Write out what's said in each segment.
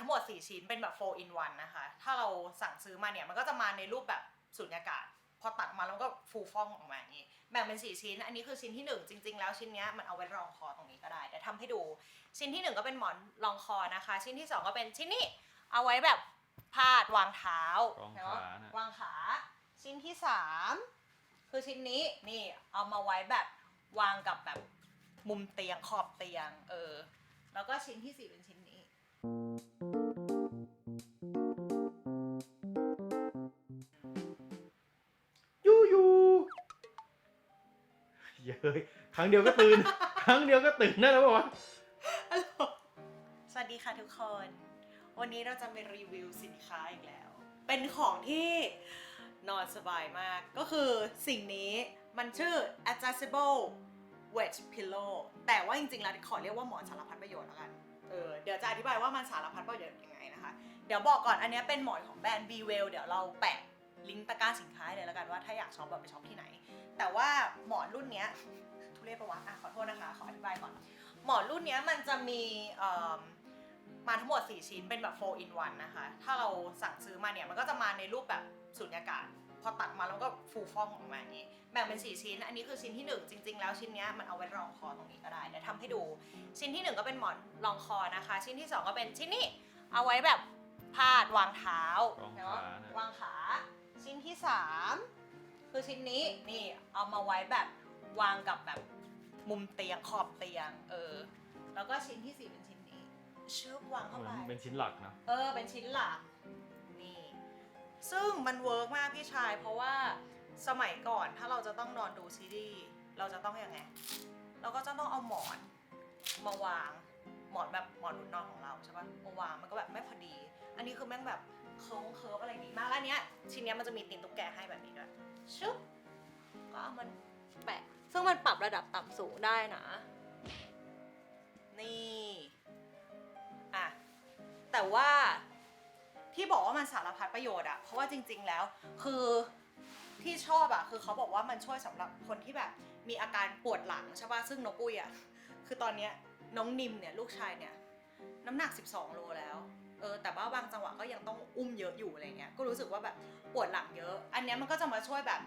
ทั้งหมด 4 ชิ้นเป็นแบบ 4 in 1 นะคะ ถ้าเราสั่งซื้อมาเนี่ย มันก็จะมาในรูปแบบสุญญากาศ พอตักมาแล้วก็ฟูฟ่องออกมาอย่างนี้ แบ่งเป็น 4 ชิ้น อันนี้คือชิ้นที่ 1 จริง ๆ แล้วชิ้นเนี้ยมันเอาไว้รองคอตรงนี้ก็ได้เดี๋ยวทำให้ดู ชิ้นที่ 1 ก็เป็นหมอนรองคอนะคะ ชิ้นที่ 2 ก็เป็นชิ้นนี้เอาไว้แบบพาดวางเท้ารองเนาะขานะ วางขา ชิ้นที่ 3 คือชิ้นนี้นี่เอามาไว้แบบวางกับแบบมุมเตียงขอบเตียงเออ แล้วก็ชิ้นที่สี่เป็นชิ้นนี้ยู เย้ยครั้งเดียวก็ตื่น ครั้งเดียวก็ตื่นได้แล้วปะวะสวัสดีค่ะทุกคน วันนี้เราจะมารีวิวสินค้าอีกแล้ว เป็นของที่นอนสบายมาก ก็คือสิ่งนี้มันชื่อ adjustable wedge pillow แต่ว่าจริงๆแล้วขอเรียกว่าหมอนสารพัดประโยชน์แล้วกัน เออ เดี๋ยวจะอธิบายว่ามันสารพัดประโยชน์ยังไงนะคะ เดี๋ยวบอกก่อนอันนี้เป็นหมอนของแบรนด์ b w e l l เดี๋ยวเราแปะลิงก์ตะกร้าสินค้าเลยแล้วกันว่าถ้าอยากช็อปแบบไปช็อปที่ไหน แต่ว่าหมอนรุ่นเนี้ยทุเรศประวัติอะขอโทษนะคะขออธิบายก่อน หมอนรุ่นเนี้ยมันจะมีเอิ่มมาทั้งหมด 4 ชิ้นเป็นแบบ 4 in 1 นะคะ ถ้าเราสั่งซื้อมาเนี่ย มันก็จะมาในรูปแบบสุญญากาศ พอตักมาแล้วก็ฟูฟ่องออกมาอย่างนี้ แบ่งเป็น 4 ชิ้น อันนี้คือชิ้นที่ 1 จริง ๆ แล้วชิ้นเนี้ยมันเอาไว้รองคอตรงนี้ก็ได้เดี๋ยวทำให้ดู ชิ้นที่ 1 ก็เป็นหมอนรองคอนะคะ ชิ้นที่ 2 ก็เป็นชิ้นนี้เอาไว้แบบพาดวางเท้ารองเนาะขานะวางขา ชิ้นที่ 3 คือชิ้นนี้นี่เอามาไว้แบบวางกับแบบมุมเตียงขอบเตียง เออ แล้วก็ชิ้นที่สี่เป็นชิ้นนี้ชึบวางเข้าเหมืไปอนเป็นชิ้นหลักนะ เออ เป็นชิ้นหลัก นี่ ซึ่งมันเวิร์กมากพี่ชาย เพราะว่าสมัยก่อนถ้าเราจะต้องนอนดูซีรีส์เราจะต้องอยังไง เราก็จะต้องเอาหมอนมาวางหมอนแบบหมอนหนุนนอนของเราใช่ปะมาวางมันก็แบบไม่พอดี อันนี้คือแม่งแบบเคิร์ฟเคิร์ฟอะไรดีมากแล้วอันเนี้ยชิ้นเนี้ยมันจะมีตีนตุ๊กแกให้แบบนี้ด้วย ชึบก็เอามันแปะ ซึ่งมันปรับระดับต่ำสูงได้นะ นี่อะแต่ว่าที่บอกว่ามันสารพัดประโยชน์อะเพราะว่าจริง ๆ แล้วคือที่ชอบอะคือเขาบอกว่ามันช่วยสำหรับคนที่แบบมีอาการปวดหลังใช่ป่ะซึ่งน้องปุ้ยอะคือตอนเนี้ยน้องนิมเนี่ยลูกชายเนี่ยน้ำหนัก 12 โลแล้ว ออแต่ว่าบางจังหวะก็ยังต้องอุ้มเยอะอยู่อะไรเงี้ยก็รู้สึกว่าแบบปวดหลังเยอะ อันเนี้ยมันก็จะมาช่วยแบบ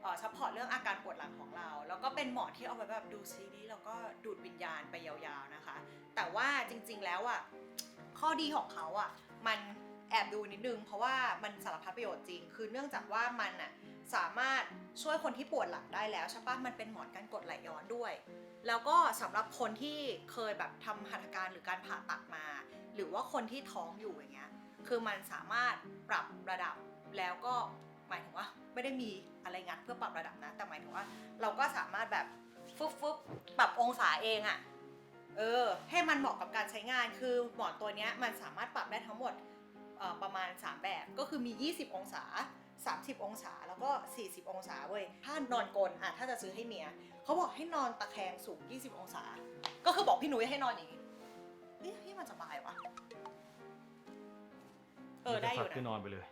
เออซัพพอร์ตเรื่องอาการปวดหลังของเรา แล้วก็เป็นหมอนที่เอาไว้แบบดูซีรีส์แล้วก็ดูดวิญญาณไปยาวๆนะคะ แต่ว่าจริงๆแล้วอะข้อดีของเขาอะมัน แอบดูนิดนึง เพราะว่ามันสารพัดประโยชน์จริง คือเนื่องจากว่ามันอะสามารถช่วยคนที่ปวดหลังได้แล้วใช่ปะมันเป็นหมอนกันกดไหลย้อนด้วย แล้วก็สำหรับคนที่เคยแบบทำหัตถการหรือการผ่าตัดมา หรือว่าคนที่ท้องอยู่อย่างเงี้ยคือมันสามารถปรับระดับแล้วก็หมายถึงว่าไม่ได้มีอะไรงัดเพื่อปรับระดับนะ แต่หมายถึงว่า เราก็สามารถแบบฟึบฟึบปรับองศาเองอะเออ ให้มันเหมาะกับการใช้งานคือหมอนตัวเนี้ยมันสามารถปรับได้ทั้งหมด ประมาณ 3 แบบ ก็คือมี 20 องศา 30 องศาแล้วก็ 40 องศาเว้ย ถ้านอนกลนอะถ้าจะซื้อให้เมียเขาบอกให้นอนตะแคงสูง 20 องศา ก็คือบอกพี่นุ้ยให้นอนอย่างนี้เฮ้ยพี่มันสบายวะเออได้อยู่คือนนะอนไปเลย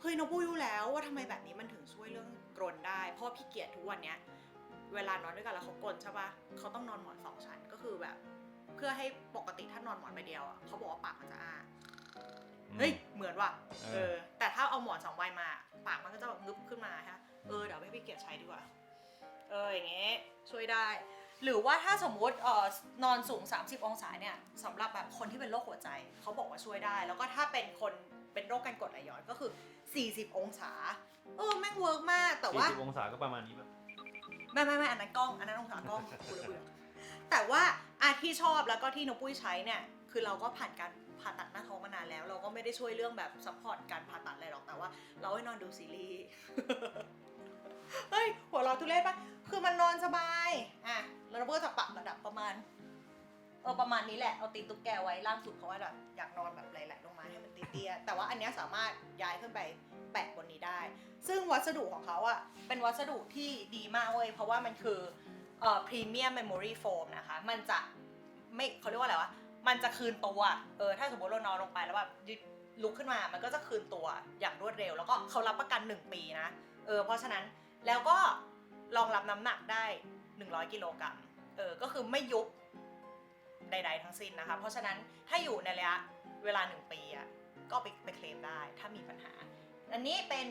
เฮ้ยน้องปุ้ยรู้แล้วว่าทำไมแบบนี้มันถึงช่วยเรื่องกรนได้ เพราะว่าพี่เกียรติทุกวันเนี้ยเวลานอนด้วยกันแล้วเขากรนใช่ปะเขาต้องนอนหมอนสองชั้นก็คือแบบ เพื่อให้ปกติถ้านอนหมอนใบเดียวอะเขาบอกว่าปากมันจะอ้า เฮ้ยเหมือนว่ะเออ เออ แต่ถ้าเอาหมอนสองใบมา ปากมันก็จะแบบงึบขึ้นมาฮะเออเดี๋ยวให้พี่เกียรติใช้ดีกว่า เอออย่างเงี้ยช่วยได้ หรือว่าถ้าสมมุติเอ่อนอนสูง 30 องศาเนี่ยสำหรับแบบคนที่เป็นโรคหัวใจเขาบอกว่าช่วยได้ แล้วก็ถ้าเป็นคนเป็นโรคการกรดไหลย้อนก็คือ 40 องศา เออแม่งเวิร์กมากแต่ว่า 40องศาก็ประมาณนี้แบบ ไม่ไม่ไม่อันนั้นกล้องอันนั้นองศากล้องคุณละคุณ แต่ว่าอาที่ชอบแล้วก็ที่นกปุ้ยใช้เนี่ยคือเราก็ผ่านการผ่าตัดหน้าท้องมานานแล้ว เราก็ไม่ได้ช่วยเรื่องแบบซัพพอร์ตการผ่าตัดอะไรหรอกแต่ว่า เราให้นอนดูซีรีส์เฮ้ยหัวเราะทุเรศปะคือมันนอนสบายอะแล้วเราก็จะปรับระดับประมาณเออประมาณนี้แหละเอาตีนตุ๊กแกไว้ล่างสุดเพราะว่าแบบอยากนอนแบบไหลๆลงมาให้มันเตี้ยๆแต่ว่าอันนี้สามารถย้ายขึ้นไปแปะบนนี้ได้ ซึ่งวัสดุของเขาอะเป็นวัสดุที่ดีมากเว้ยเพราะว่ามันคือ เอ่อพรีเมียมเมมโมรี่โฟมนะคะ มันจะไม่เขาเรียกว่าอะไรวะ มันจะคืนตัว เออ ถ้าสมมติเรานอนลงไปแล้วแบบลุกขึ้นมา มันก็จะคืนตัวอย่างรวดเร็ว แล้วก็เขารับประกัน 1 ปีนะ เออ เพราะฉะนั้นแล้วก็รองรับน้ำหนักได้ 100 กิโลกรัม เออ ก็คือไม่ยุบใด ๆ ทั้งสิ้นนะคะ เพราะฉะนั้นถ้าอยู่ในระยะเวลา 1 ปีอะ ก็ไปไปเคลมได้ถ้ามีปัญหา อันนี้เป็น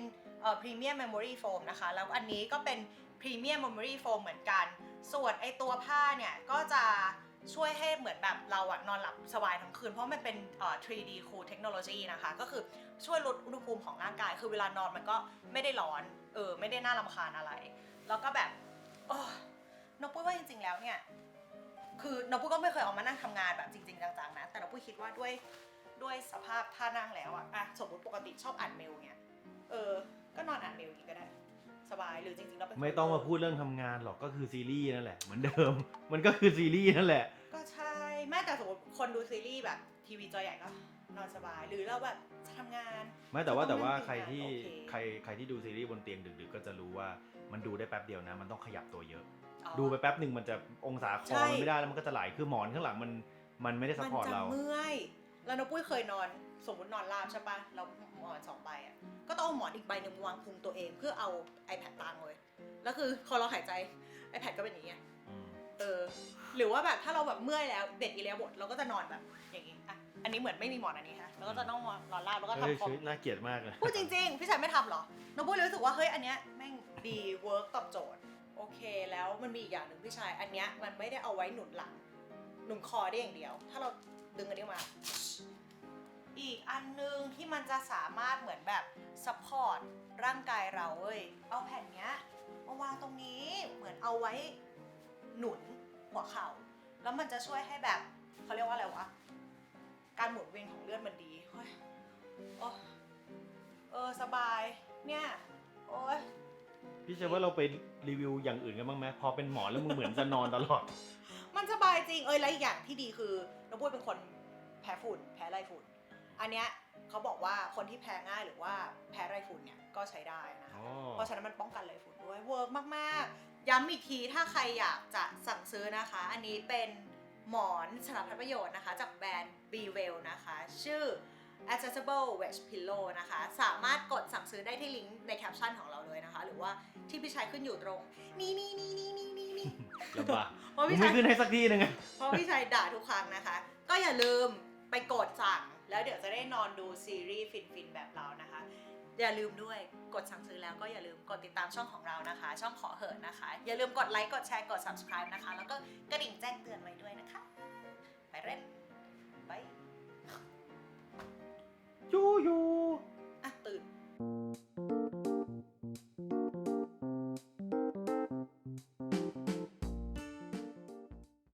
พรีเมียมเมมโมรี่โฟมนะคะ แล้วอันนี้ก็เป็นพรีเมียมเมมโมรี่โฟมเหมือนกัน ส่วนไอตัวผ้าเนี่ยก็จะช่วยให้เหมือนแบบเราอะนอนหลับสบายทั้งคืน เพราะมันเป็นเอ่อ 3D Cool Technology นะคะ ก็คือช่วยลดอุณหภูมิของร่างกาย คือเวลานอนมันก็ไม่ได้ร้อน เออ ไม่ได้น่ารำคาญอะไร แล้วก็แบบโอ้นกปุ้ยว่าจริง ๆ แล้วเนี่ย คือนกปุ้ยก็ไม่เคยออกมานั่งทำงานแบบจริง ๆ จังๆ นะ แต่นกปุ้ยคิดว่าด้วยด้วยสภาพท่านั่งแล้วอะอะสมมติปกติชอบอ่านเมลเนี่ย เออ ก็นอนอ่านเมลนี้ก็ได้ สบายหรือจริงๆเราเป็นคนไม่ต้องมาพูดเรื่องทำงานหรอกก็คือซีรีส์นั่นแหละเหมือนเดิม มันก็คือซีรีส์นั่นแหละ ก็ใช่แม้แต่สมมติคนดูซีรีส์แบบทีวีจอใหญ่ก็นอนสบายหรือเราแบบจะทำงาน ไม่แต่ว่าแต่ว่าต้องนั่งใครที่ทำงานโอเค ใครใครที่ดูซีรีส์บนเตียงดึกๆก็จะรู้ว่ามันดูได้แป๊บเดียวนะ มันต้องขยับตัวเยอะ อ๋อ ดูไปแป๊บหนึ่งมันจะองศาคใช่อมันไม่ได้แล้วมันก็จะไหลคือหมอนข้างหลังมันมันไม่ได้ซัพมันพอร์ตจะเรา เมื่อย แล้วนกปุ้ยเคยนอนสมมตินอนราบใช่ปะเราหมอนสองใบอะก็ต้องเอาหมอนอีกใบหนึ่งวางพุงตัวเองเพื่อเอา iPad ตั้งเลยแล้วคือพอเราหายใจ iPad ก็เป็นอย่างเงี้ยอืมเออ หรือว่าแบบถ้าเราแบบเมื่อยแล้วเด็ดอีเลียบทเราก็จะนอนแบบอย่างงี้อะอันนี้เหมือนไม่มีหมอนอันนี้ฮะแล้วก็จะต้องนอนราบแล้วก็เฮ้ยทำคอมชีวิตน่าเกลียดมากเลยพูดจริงๆ พี่ชายไม่ทำเหรอน้องปุ้ยเลยรู้สึกว่าเฮ้ยอันเนี้ยแม่งดีเวิร์กตอบโจทย์โอเค แล้วมันมีอีกอย่างหนึ่งพี่ชาย อันเนี้ยมันไม่ได้เอาไว้หนุนหลังหนุนคอได้อย่างเดียว ถ้าเรา ดึงอันนี้มา อีกอันนึงที่มันจะสามารถเหมือนแบบซัพพอร์ตร่างกายเราเว้ย เอาแผ่นเนี้ยมาวางตรงนี้เหมือนเอาไว้หนุนหัวเข่า แล้วมันจะช่วยให้แบบเขาเรียกว่าอะไรวะ การหมุนเวียนของเลือดมันดีเฮ้ยโอ้เออสบาย เนี่ย โอ้ยพี่เชื่อว่าเราไปรีวิวอย่างอื่นกันบ้างไหมพอเป็นหมอแล้วมึงเหมือนจะนอนตลอด มันสบายจริงเอ้ยแล้วอีกอย่างที่ดีคือน้องปุ้ยเป็นคนแพ้ฝุ่นแพ้ไรฝุ่นอันเนี้ยเขาบอกว่าคนที่แพ้ง่ายหรือว่าแพ้ไรฝุ่นเนี่ยก็ใช้ได้นะคะอ๋อ เพราะฉะนั้นมันป้องกันไรฝุ่นด้วยเวิร์กมากๆ ย้ำอีกทีถ้าใครอยากจะสั่งซื้อนะคะ อันนี้เป็นหมอนสำหรับประโยชน์นะคะ จากแบรนด์ b w e l l นะคะ ชื่อ accessible wedge pillow นะคะ สามารถกดสั่งซื้อได้ที่ลิงก์ในแคปชั่นของเราเลยนะคะ หรือว่าที่พี่ชายขึ้นอยู่ตรง นี่นี่นี่นี่นี่นี่นี่ลำบากเพราะมึพี่งชาไม่ยขึ้นให้สักทีหนึงอะเพราะพี่ชายด่าทุกครั้งนะคะ ก็อย่าลืมไปกดสั่ง แล้วเดี๋ยวจะได้นอนดูซีรีส์ฟินๆแบบเรานะคะ อย่าลืมด้วยกดสั่งซื้อแล้วก็อย่าลืมกดติดตามช่องของเรานะคะ ช่องขอเหอะนะคะ อย่าลืมกดไลค์กดแชร์กด subscribe นะคะ แล้วก็กระดิ่งแจ้งเตือนไว้ด้วยนะคะ